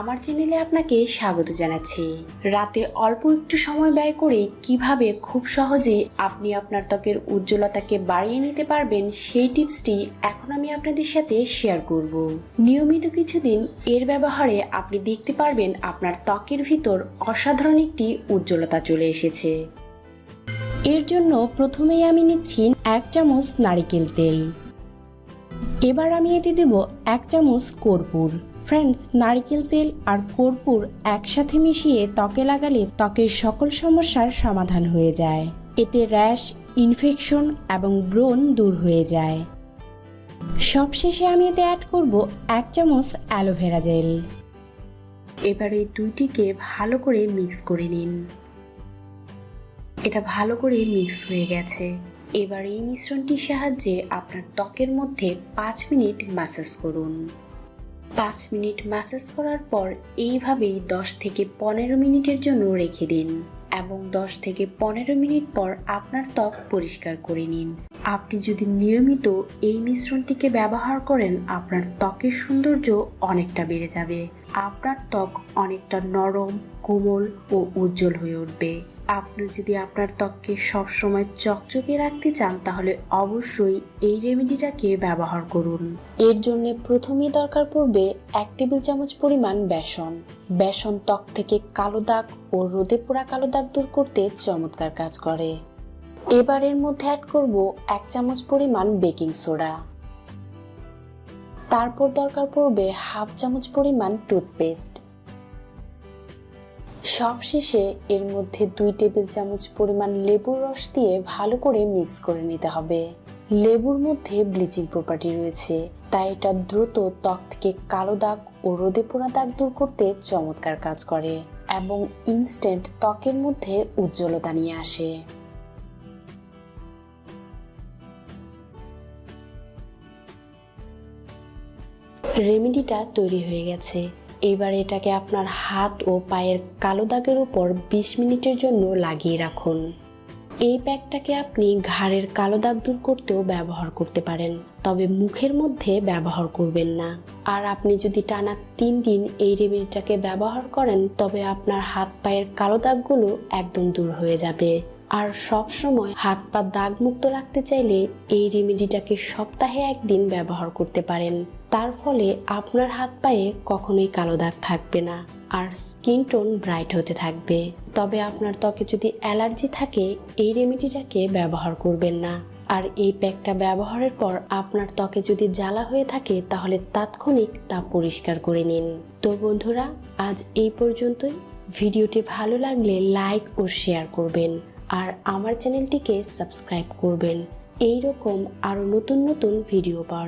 আমার চ্যানেলে আপনাকে স্বাগত জানাচ্ছি। রাতে অল্প একটু সময় ব্যয় করে কীভাবে খুব সহজে আপনি আপনার ত্বকের উজ্জ্বলতাকে বাড়িয়ে নিতে পারবেন সেই টিপসটি এখন আমি আপনাদের সাথে শেয়ার করব। নিয়মিত কিছুদিন এর ব্যবহারে আপনি দেখতে পারবেন আপনার ত্বকের ভিতর অসাধারণ একটি উজ্জ্বলতা চলে এসেছে। এর জন্য প্রথমেই আমি নিচ্ছি এক চামচ নারিকেল তেল। এবার আমি এতে দেব এক চামচ কর্পূর। ফ্রেন্ডস, নারকেল তেল আর কর্পূর একসাথে মিশিয়ে ত্বকে লাগালে ত্বকের সকল সমস্যার সমাধান হয়ে যায়। এতে র্যাশ, ইনফেকশন এবং ব্রণ দূর হয়ে যায়। সবশেষে আমি এতে অ্যাড করব এক চামচ অ্যালোভেরা জেল এবার এই দুইটিকে ভালো করে মিক্স করে নিন। এটা ভালো করে মিক্স হয়ে গেছে। এবার এই মিশ্রণটির সাহায্যে আপনার ত্বকের মধ্যে পাঁচ মিনিট ম্যাসাজ করুন। পাঁচ মিনিট ম্যাসাজ করার পর এইভাবেই দশ থেকে পনেরো মিনিটের জন্য রেখে দিন এবং দশ থেকে পনেরো মিনিট পর আপনার ত্বক পরিষ্কার করে নিন। আপনি যদি নিয়মিত এই মিশ্রণটিকে ব্যবহার করেন, আপনার ত্বকের সৌন্দর্য অনেকটা বেড়ে যাবে। আপনার ত্বক অনেকটা নরম, কোমল ও উজ্জ্বল হয়ে উঠবে। আপনি যদি আপনার ত্বককে সবসময় চকচকে রাখতে চান, তাহলে অবশ্যই এই রেমেডিটাকে ব্যবহার করুন। এর জন্য প্রথমেই দরকার পড়বে এক টেবিল চামচ পরিমাণ বেসন। বেসন ত্বক থেকে কালো দাগ ও রোদে পোড়া কালো দাগ দূর করতে চমৎকার কাজ করে। এবার এর মধ্যে অ্যাড করব এক চামচ পরিমাণ বেকিং সোডা তারপর দরকার পড়বে হাফ চামচ পরিমাণ টুথপেস্ট সবশেষে এর মধ্যে দুই টেবিল চামচ পরিমাণ লেবুর রস দিয়ে ভালো করে মিক্স করে নিতে হবে। লেবুর মধ্যে ব্লিচিং প্রপার্টি রয়েছে, তাই এটা দ্রুত ত্বক থেকে কালো দাগ ও রোদে পোড়া দাগ দূর করতে চমৎকার কাজ করে এবং ইনস্ট্যান্ট ত্বকের মধ্যে উজ্জ্বলতা নিয়ে আসে। রেমেডিটা তৈরি হয়ে গেছে। এবার এটাকে আপনার হাত ও পায়ের কালো দাগের উপর বিশ মিনিটের জন্য লাগিয়ে রাখুন। এই প্যাকটাকে আপনি ঘাড়ের কালো দাগ দূর করতেও ব্যবহার করতে পারেন, তবে মুখের মধ্যে ব্যবহার করবেন না। আর আপনি যদি টানা তিন দিন এই রেমেডিটাকে ব্যবহার করেন, তবে আপনার হাত পায়ের কালো দাগগুলো একদম দূর হয়ে যাবে। আর সব সময় হাত পা দাগ মুক্ত রাখতে চাইলে এই রেমেডিটাকে সপ্তাহে একদিন ব্যবহার করতে পারেন। তার ফলে আপনার হাত পায়ে কখনোই কালো দাগ থাকবে না আর স্কিন টোন ব্রাইট হতে থাকবে। তবে আপনার ত্বকে যদি অ্যালার্জি থাকে, এই রেমেডিটাকে ব্যবহার করবেন না। আর এই প্যাকটা ব্যবহারের পর আপনার ত্বকে যদি জ্বালা হয়ে থাকে, তাহলে তাৎক্ষণিক তা পরিষ্কার করে নিন। তো বন্ধুরা, আজ এই পর্যন্তই। ভিডিওটি ভালো লাগলে লাইক ও শেয়ার করবেন। আর আমার চ্যানেলটিকে সাবস্ক্রাইব করবেন। এই রকম আরও নতুন নতুন ভিডিও পাওয়ার